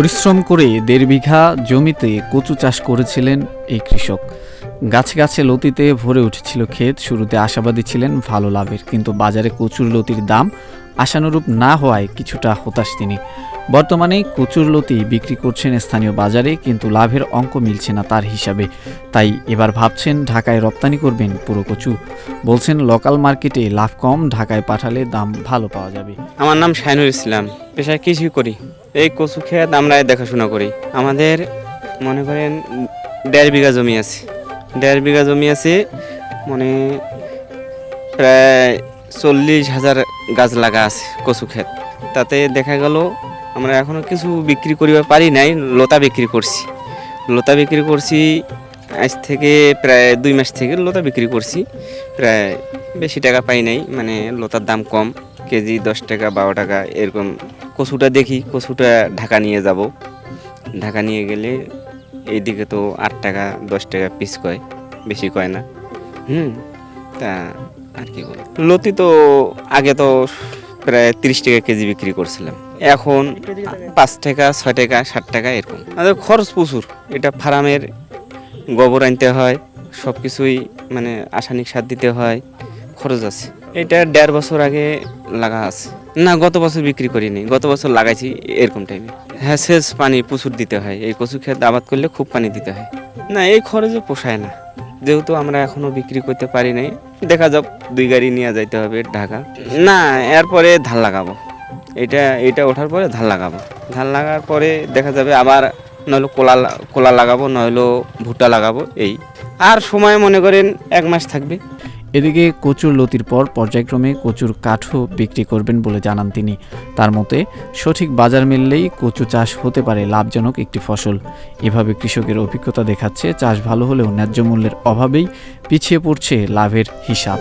পরিশ্রম করে দেড় বিঘা জমিতে কচু চাষ করেছিলেন এই কৃষক। গাছে গাছে লতিতে ভরে উঠেছিল ক্ষেত, শুরুতে আশাবাদী ছিলেন ভালো লাভের, কিন্তু বাজারে কচুর লতির দাম আশানুরূপ না হওয়ায় কিছুটা হতাশ তিনি। বর্তমানে কচুর লতি বিক্রি করছেন স্থানীয় বাজারে, কিন্তু লাভের অঙ্ক মিলছে না তার হিসাবে। তাই এবার ভাবছেন ঢাকায় রপ্তানি করবেন পুরো কচু। বলছেন লোকাল মার্কেটে লাভ কম, ঢাকায় পাঠালে দাম ভালো পাওয়া যাবে। আমার নাম শাইনুর ইসলাম। পেশায় কৃষি করি। এই কচু ক্ষেত আমরা দেখাশোনা করি। আমাদের মনে করেন দেড় বিঘা জমি আছে। দেড় বিঘা জমি আছে মানে প্রায় চল্লিশ হাজার গাছ লাগা আছে কচু ক্ষেত। তাতে দেখা গেল আমরা এখনও কিছু বিক্রি করিবার পারি নাই, লতা বিক্রি করছি। লতা বিক্রি করছি, আজ থেকে প্রায় দুই মাস থেকে লতা বিক্রি করছি। প্রায় বেশি টাকা পাই নাই মানে লতার দাম কম, কেজি দশ টাকা, বারো টাকা, এরকম কচুটা দেখি, কচুটা ঢাকা নিয়ে যাব। ঢাকা নিয়ে গেলে এইদিকে তো আট টাকা, দশ টাকা পিস কয়, বেশি কয় না। হুম, তা আর কি বল লতি তো আগে তো প্রায় তিরিশ টাকা কেজি বিক্রি করছিলাম। এখন পাঁচ টাকা, ছয় টাকা ষাট টাকা এরকম। আমাদের খরচ প্রচুর। এটা ফার্মের গোবর আনতে হয় সব কিছুই মানে আসানিক সার দিতে হয়, খরচ আছে। এটা দেড় বছর আগে লাগা আছে। না, গত বছর বিক্রি করিনি, গত বছর লাগাইছি এরকম টাইমে হ্যাঁ সেচ পানি প্রচুর দিতে হয়, এই কচু ক্ষেত আবাদ করলে খুব পানি দিতে হয়। না, এই খরচে পোষায় না। যেহেতু আমরা এখনও বিক্রি করতে পারি নাই, দেখা যাক দুই গাড়ি নিয়ে যাইতে হবে ঢাকা। না, এরপরে ধান লাগাবো। এটা এটা ওঠার পরে ধান লাগাবো। ধান লাগার পরে দেখা যাবে আবার নইলো কোলা কোলা লাগাবো, নইলো ভুট্টা লাগাবো, এই। আর সময় মনে করেন এক মাস থাকবে। এদিকে কচুর লতির পর পর্যায়ক্রমে কচুর কাঠও বিক্রি করবেন বলে জানান তিনি। তার মতে, সঠিক বাজার মিললেই কচু চাষ হতে পারে লাভজনক একটি ফসল। এভাবে কৃষকের অভিজ্ঞতা দেখাচ্ছে, চাষ ভালো হলেও ন্যায্য মূল্যের অভাবেই পিছিয়ে পড়ছে লাভের হিসাব।